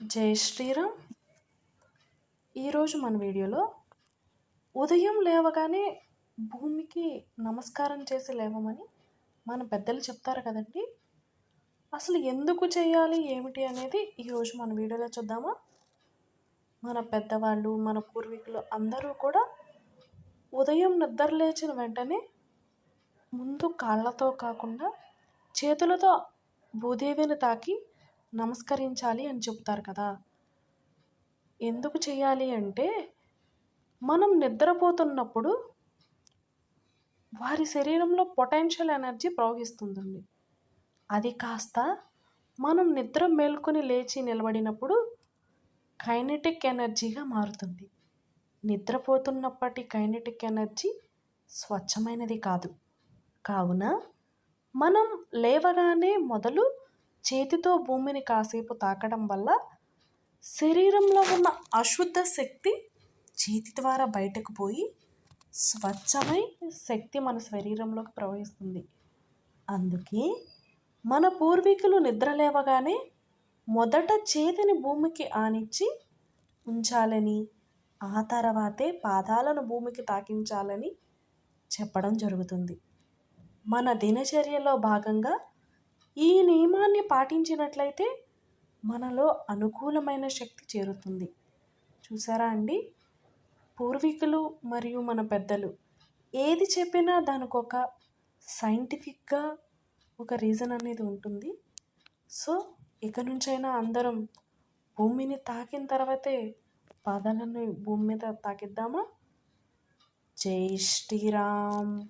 జై శ్రీరామ్. ఈరోజు మన వీడియోలో ఉదయం లేవగానే భూమికి నమస్కారం చేసి లేవమని మన పెద్దలు చెప్తారు కదండి. అసలు ఎందుకు చేయాలి ఏమిటి అనేది ఈరోజు మన వీడియోలో చూద్దామా? మన పెద్దవాళ్ళు మన పూర్వీకులు అందరూ కూడా ఉదయం నిద్ర లేచిన వెంటనే ముందు కాళ్ళతో కాకుండా చేతులతో భూదేవిని తాకి నమస్కరించాలి అని చెప్తారు కదా. ఎందుకు చేయాలి అంటే మనం నిద్రపోతున్నప్పుడు వారి శరీరంలో పొటెన్షియల్ ఎనర్జీ ప్రవహిస్తుందండి. అది కాస్త మనం నిద్ర మేల్కొని లేచి నిలబడినప్పుడు కైనెటిక్ ఎనర్జీగా మారుతుంది. నిద్రపోతున్నప్పటి కైనెటిక్ ఎనర్జీ స్వచ్ఛమైనది కాదు. కావున మనం లేవగానే మొదలు చేతితో భూమిని కాసేపు తాకడం వల్ల శరీరంలో ఉన్న అశుద్ధ శక్తి చేతి ద్వారా బయటకు పోయి స్వచ్ఛమై శక్తి మన శరీరంలోకి ప్రవహిస్తుంది. అందుకే మన పూర్వీకులు నిద్ర లేవగానే మొదట చేతిని భూమికి ఆనిచ్చి ఉంచాలని ఆ తర్వాతే పాదాలను భూమికి తాకించాలని చెప్పడం జరుగుతుంది. మన దినచర్యలో భాగంగా ఈ నియమాన్ని పాటించినట్లయితే మనలో అనుకూలమైన శక్తి చేరుతుంది. చూసారా అండి? పూర్వీకులు మరియు మన పెద్దలు ఏది చెప్పినా దానికి ఒక సైంటిఫిక్గా ఒక రీజన్ అనేది ఉంటుంది. సో ఇక నుంచైనా అందరం భూమిని తాకిన తర్వాతే పాదాలను భూమి మీద తాకిద్దామా? జై శ్రీరామ్.